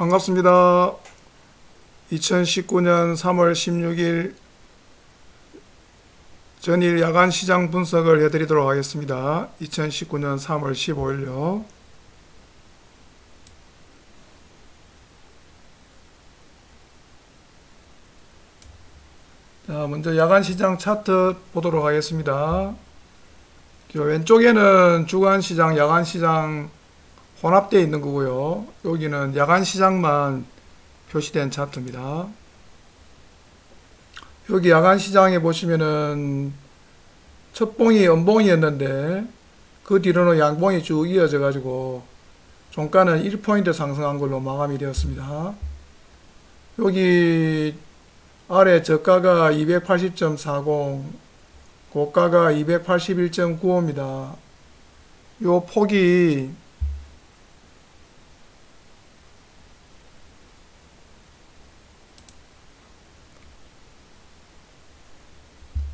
반갑습니다. 2019년 3월 16일 전일 야간 시장 분석을 해드리도록 하겠습니다. 2019년 3월 15일요. 먼저 야간 시장 차트 보도록 하겠습니다. 왼쪽에는 주간 시장, 야간 시장 혼합되어 있는 거고요. 여기는 야간 시장만 표시된 차트입니다. 여기 야간 시장에 보시면은 첫 봉이 음봉이었는데 그 뒤로는 양봉이 쭉 이어져 가지고 종가는 1포인트 상승한 걸로 마감이 되었습니다. 여기 아래 저가가 280.40 고가가 281.95입니다. 요 폭이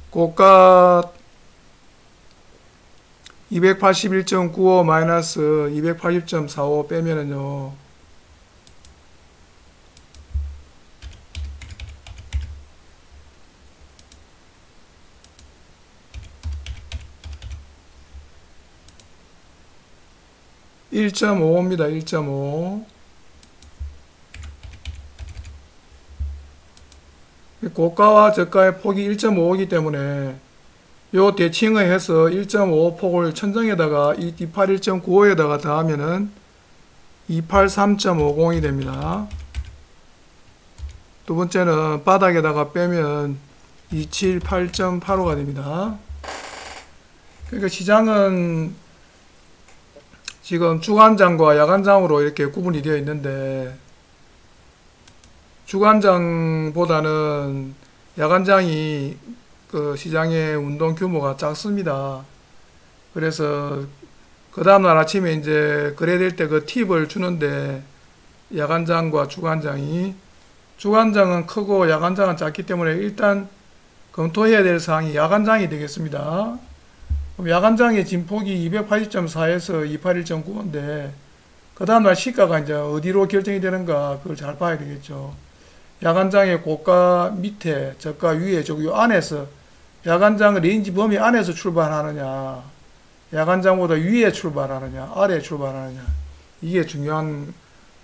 고가 281.95 마이너스 280.45 빼면은요. (1.5입니다) (1.5) 고가와 저가의 폭이 1.5이기 때문에 요 대칭을 해서 1.5 폭을 천정에다가 이 281.95에다가 더하면은 283.50이 됩니다. 두 번째는 바닥에다가 빼면 278.85가 됩니다. 그러니까 시장은 지금 주간장과 야간장으로 이렇게 구분이 되어 있는데 주간장보다는 야간장이 그 시장의 운동 규모가 작습니다. 그래서 그 다음날 아침에 이제 거래될 때 그 팁을 주는데 야간장과 주간장이 주간장은 크고 야간장은 작기 때문에 일단 검토해야 될 사항이 야간장이 되겠습니다. 야간장의 진폭이 280.4에서 281.9인데 그 다음날 시가가 이제 어디로 결정이 되는가 그걸 잘 봐야 되겠죠. 야간장의 고가 밑에 저가 위에 저기 안에서 야간장 레인지 범위 안에서 출발하느냐 야간장보다 위에 출발하느냐 아래에 출발하느냐 이게 중요한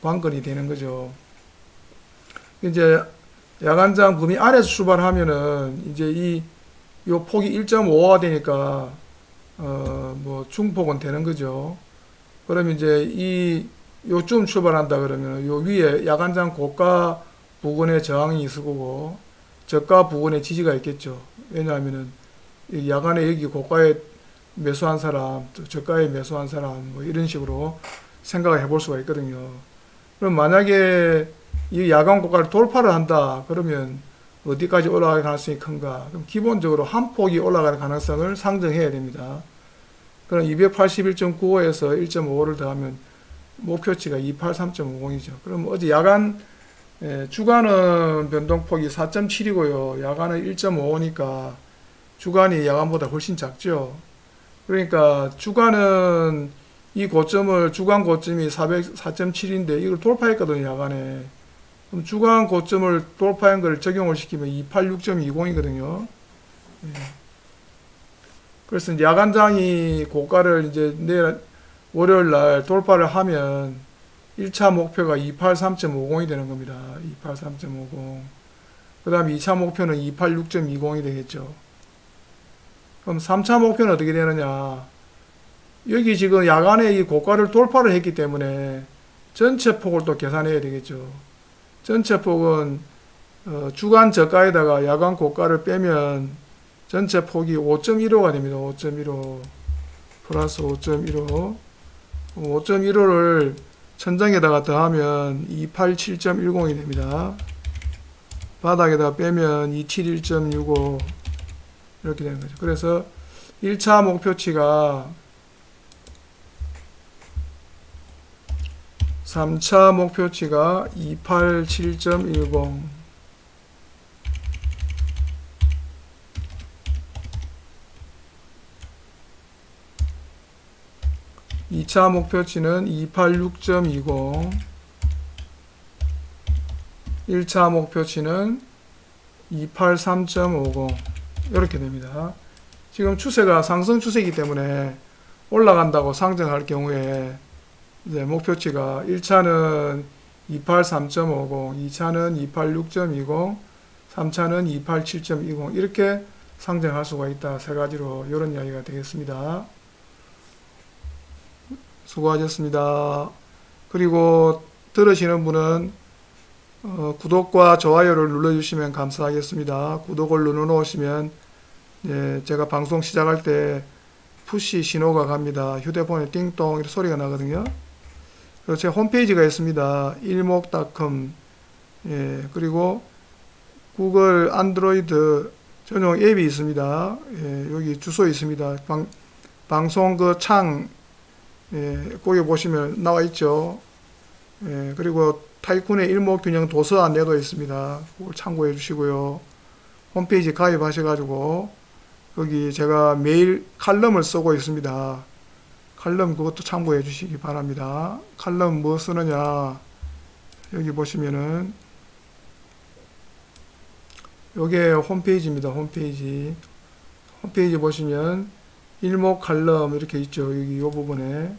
관건이 되는 거죠 이제 야간장 범위 안에서 출발하면은 이제 이 요 폭이 1.5가 되니까 어 뭐 중폭은 되는 거죠 그러면 이제 이 요쯤 출발한다 그러면 요 위에 야간장 고가 부근에 저항이 있을 거고 저가 부근에 지지가 있겠죠. 왜냐하면은 야간에 여기 고가에 매수한 사람, 저가에 매수한 사람 뭐 이런 식으로 생각을 해볼 수가 있거든요. 그럼 만약에 이 야간 고가를 돌파를 한다 그러면 어디까지 올라갈 가능성이 큰가? 그럼 기본적으로 한 폭이 올라갈 가능성을 상정해야 됩니다. 그럼 281.95에서 1.5를 더하면 목표치가 283.50이죠. 그럼 어제 야간 예, 주간은 변동폭이 4.7이고요. 야간은 1.5니까 주간이 야간보다 훨씬 작죠. 그러니까 주간은 이 고점을 주간 고점이 404.7인데 이걸 돌파했거든요. 야간에. 그럼 주간 고점을 돌파한 걸 적용을 시키면 286.20이거든요. 예. 그래서 야간장이 고가를 이제 내일 월요일 날 돌파를 하면 1차 목표가 283.50이 되는 겁니다. 283.50. 그 다음에 2차 목표는 286.20이 되겠죠. 그럼 3차 목표는 어떻게 되느냐. 여기 지금 야간에 이 고가를 돌파를 했기 때문에 전체 폭을 또 계산해야 되겠죠. 전체 폭은 어, 주간 저가에다가 야간 고가를 빼면 전체 폭이 5.15가 됩니다. 5.15 플러스 5.15 5.15를 천장에다가 더하면 287.10이 됩니다. 바닥에다가 빼면 271.65 이렇게 되는 거죠. 그래서 1차 목표치가 3차 목표치가 287.10 2차 목표치는 286.20 1차 목표치는 283.50 이렇게 됩니다. 지금 추세가 상승 추세이기 때문에 올라간다고 상정할 경우에 이제 목표치가 1차는 283.50, 2차는 286.20, 3차는 287.20 이렇게 상정할 수가 있다. 세 가지로 이런 이야기가 되겠습니다. 수고하셨습니다. 그리고 들으시는 분은 어, 구독과 좋아요를 눌러주시면 감사하겠습니다. 구독을 눌러놓으시면 예, 제가 방송 시작할 때 푸시 신호가 갑니다. 휴대폰에 띵동 이렇게 소리가 나거든요. 제 홈페이지가 있습니다. 일목닷컴 예, 그리고 구글 안드로이드 전용 앱이 있습니다. 예, 여기 주소 있습니다. 방, 방송 그 창, 예, 거기 보시면 나와 있죠. 예, 그리고 타이쿤의 일목균형 도서 안내도 있습니다. 그걸 참고해 주시고요. 홈페이지 가입하셔가지고, 거기 제가 매일 칼럼을 쓰고 있습니다. 칼럼 그것도 참고해 주시기 바랍니다. 칼럼 뭐 쓰느냐, 여기 보시면은, 요게 홈페이지입니다. 홈페이지. 홈페이지 보시면 일목 칼럼 이렇게 있죠. 여기 요 부분에.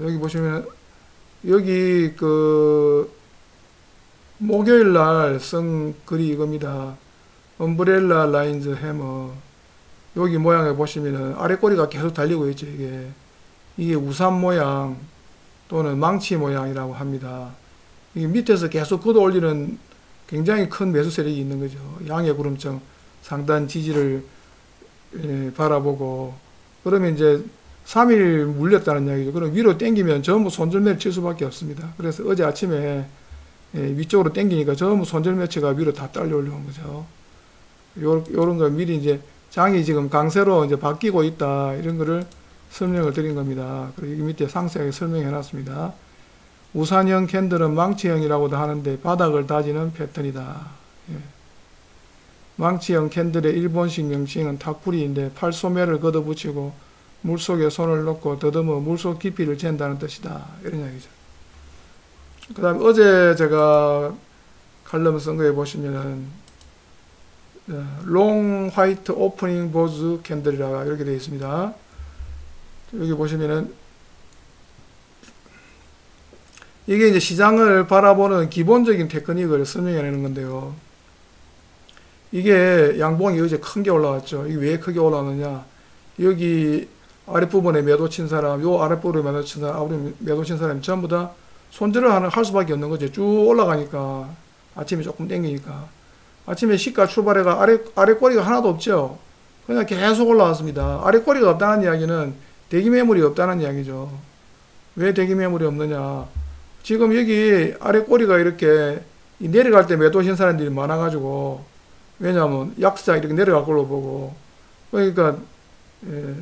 여기 보시면 여기 그 목요일 날 쓴 글이 이겁니다. 엄브렐라 라인즈 해머. 여기 모양을 보시면은 아래 꼬리가 계속 달리고 있죠. 이게 이게 우산 모양 또는 망치 모양이라고 합니다. 이게 밑에서 계속 걷어 올리는 굉장히 큰 매수 세력이 있는 거죠. 양의 구름청 상단 지지를 예, 바라보고 그러면 이제 3일 물렸다는 이야기죠. 그럼 위로 당기면 전부 손절매를 칠 수밖에 없습니다. 그래서 어제 아침에 예, 위쪽으로 당기니까 전부 손절매치가 위로 다 딸려 올라온 거죠. 요, 요런 거 미리 이제 장이 지금 강세로 이제 바뀌고 있다. 이런 거를 설명을 드린 겁니다. 그리고 밑에 상세하게 설명해 놨습니다. 우산형 캔들은 망치형이라고도 하는데 바닥을 다지는 패턴이다. 예. 망치형 캔들의 일본식 명칭은 탁구리인데 팔소매를 걷어붙이고 물속에 손을 넣고 더듬어 물속 깊이를 잰다는 뜻이다. 이런 이야기죠. 그 다음에 어제 제가 칼럼 쓴 거에 보시면은 롱 화이트 오프닝 보즈 캔들이라 이렇게 되어 있습니다. 여기 보시면은 이게 이제 시장을 바라보는 기본적인 테크닉을 설명해내는 건데요. 이게 양봉이 어제 큰 게 올라왔죠. 이게 왜 크게 올라왔느냐. 여기 아랫부분에 매도 친 사람, 요 아랫부분에 매도 친 사람, 아랫부분에 매도 친 사람 전부 다 손질을 하는, 할 수밖에 없는 거죠. 쭉 올라가니까. 아침에 조금 땡기니까. 아침에 시가 출발해가 아래, 아래 꼬리가 하나도 없죠. 그냥 계속 올라왔습니다. 아래 꼬리가 없다는 이야기는 대기 매물이 없다는 이야기죠. 왜 대기 매물이 없느냐. 지금 여기 아래 꼬리가 이렇게 내려갈 때 매도하신 사람들이 많아가지고 왜냐하면 약사 이렇게 내려갈 걸로 보고 그러니까 예,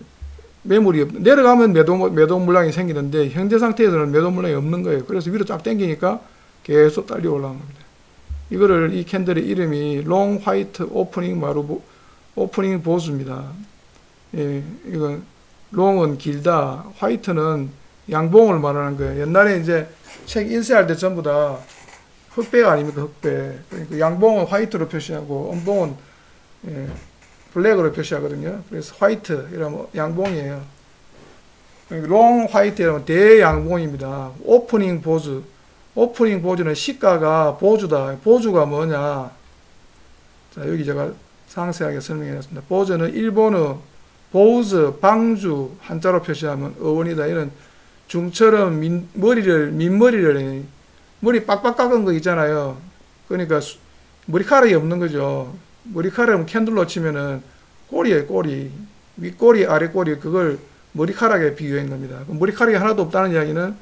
매물이 없, 내려가면 매도 매도 물량이 생기는데 현재 상태에서는 매도 물량이 없는 거예요. 그래서 위로 쫙 당기니까 계속 딸려 올라온 겁니다. 이거를 이 캔들의 이름이 롱 화이트 오프닝 마루 오프닝 보수입니다. 예, 이건 롱은 길다, 화이트는 양봉을 말하는 거예요. 옛날에 이제 책 인쇄할 때 전부 다 흑배가 아닙니까, 흑배. 그러니까 양봉은 화이트로 표시하고, 음봉은 예, 블랙으로 표시하거든요. 그래서 화이트, 이러면 양봉이에요. 롱 화이트 이러면 대양봉입니다. 오프닝 보즈. 오프닝 보즈는 시가가 보주다. 보주가 뭐냐. 자, 여기 제가 상세하게 설명해 놨습니다. 보즈는 일본어 보우즈, 방주, 한자로 표시하면 어원이다. 이런 중처럼 민, 머리를, 민머리를, 머리 빡빡 깎은 거 있잖아요. 그러니까 수, 머리카락이 없는 거죠. 머리카락은 캔들로 치면은 꼬리에 꼬리. 윗꼬리, 아래꼬리, 그걸 머리카락에 비교한 겁니다. 머리카락이 하나도 없다는 이야기는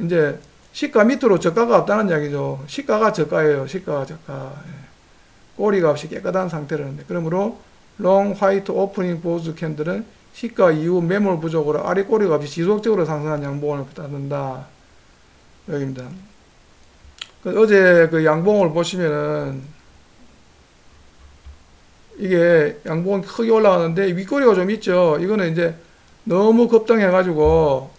이제 시가 밑으로 저가가 없다는 이야기죠. 시가가 저가예요. 시가가 저가. 예. 꼬리가 없이 깨끗한 상태라는데. 그러므로 롱 화이트 오프닝 보즈 캔들은 시가 이후 매물 부족으로 아래 꼬리가 없이 지속적으로 상승한 양봉을 받는다. 여기입니다. 그 어제 그 양봉을 보시면은 이게 양봉이 크게 올라가는데 윗꼬리가 좀 있죠. 이거는 이제 너무 급등해가지고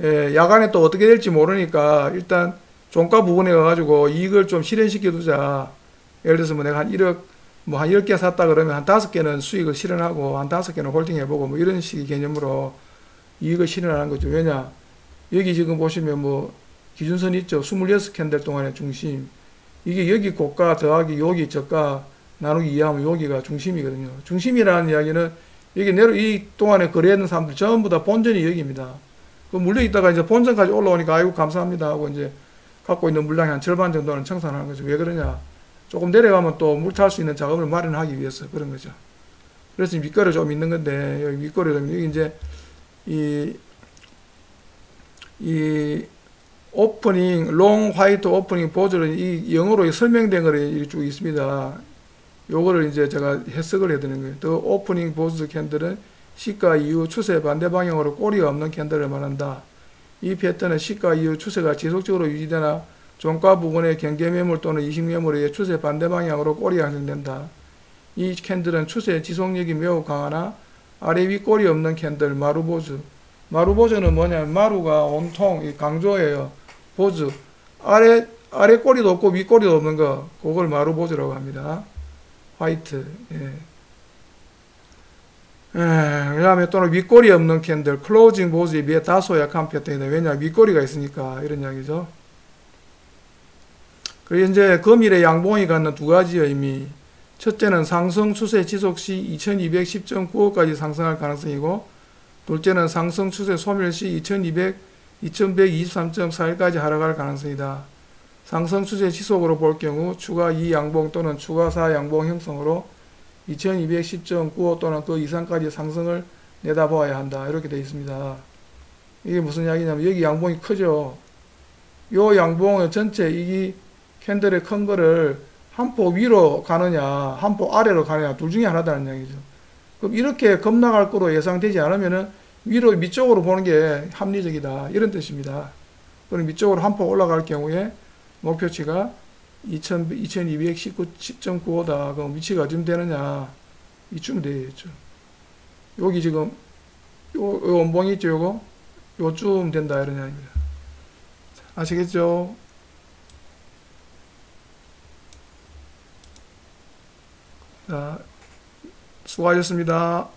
예, 야간에 또 어떻게 될지 모르니까 일단 종가 부분에 가가지고 이익을 좀 실현시켜 두자. 예를 들어서 뭐 내가 한 1억 뭐 한 10개 샀다 그러면 한 5개는 수익을 실현하고 한 5개는 홀딩 해보고 뭐 이런 식의 개념으로 이익을 실현하는 거죠. 왜냐? 여기 지금 보시면 뭐 기준선 있죠. 26캔들 동안의 중심. 이게 여기 고가 더하기 여기 저가 나누기 이하면 여기가 중심이거든요. 중심이라는 이야기는 여기 내려 이 동안에 거래했는 사람들 전부 다 본전이 여기입니다. 그 물려 있다가 이제 본전까지 올라오니까 아이고 감사합니다 하고 이제 갖고 있는 물량의 한 절반 정도는 청산하는 거죠. 왜 그러냐? 조금 내려가면 또 물탈 수 있는 작업을 마련하기 위해서 그런 거죠. 그래서 밑거래 좀 있는 건데 여기 밑거래 좀 여기 이제 이, 이 오프닝, 롱 화이트 오프닝 보조는 이 영어로 설명된 거를 쭉 있습니다. 요거를 이제 제가 해석을 해드리는 거예요. 더 오프닝 보스 캔들은 시가 이후 추세 반대 방향으로 꼬리가 없는 캔들을 말한다. 이 패턴은 시가 이후 추세가 지속적으로 유지되나 종가 부분의 경계 매물 또는 이식 매물의 추세 반대 방향으로 꼬리가 형성된다. 이 캔들은 추세 지속력이 매우 강하나 아래 위 꼬리 없는 캔들 마루보즈. 마루보즈는 뭐냐면 마루가 온통 강조예요. 보즈. 아래 아래 꼬리도 없고 위 꼬리도 없는 거. 그걸 마루보즈라고 합니다. 화이트. 예. 예, 그 다음에 또는 윗꼬리 없는 캔들, 클로징 보즈에 비해 다소 약한 패턴이다. 왜냐, 윗꼬리가 있으니까, 이런 이야기죠. 그리고 이제 금일의 양봉이 갖는 두 가지 의미. 첫째는 상승 추세 지속 시 2210.95까지 상승할 가능성이고, 둘째는 상승 추세 소멸 시 2200, 2123.41까지 하락할 가능성이다. 상승 추세 지속으로 볼 경우 추가 2 양봉 또는 추가 4 양봉 형성으로 2210.95 또는 그 이상까지 상승을 내다보아야 한다. 이렇게 되어 있습니다. 이게 무슨 이야기냐면 여기 양봉이 크죠. 요 양봉의 전체 이 캔들의 큰 거를 한 포 위로 가느냐 한 포 아래로 가느냐 둘 중에 하나다는 얘기죠. 그럼 이렇게 급락할 거로 예상되지 않으면은 위로 밑쪽으로 보는 게 합리적이다. 이런 뜻입니다. 그럼 밑쪽으로 한 포 올라갈 경우에 목표치가 2219.95다. 그럼 위치가 어디쯤 되느냐? 이쯤 되겠죠. 여기 지금 요, 요 원봉이 있죠, 요거? 요쯤 된다, 이런 이야기입니다. 아시겠죠? 자, 수고하셨습니다.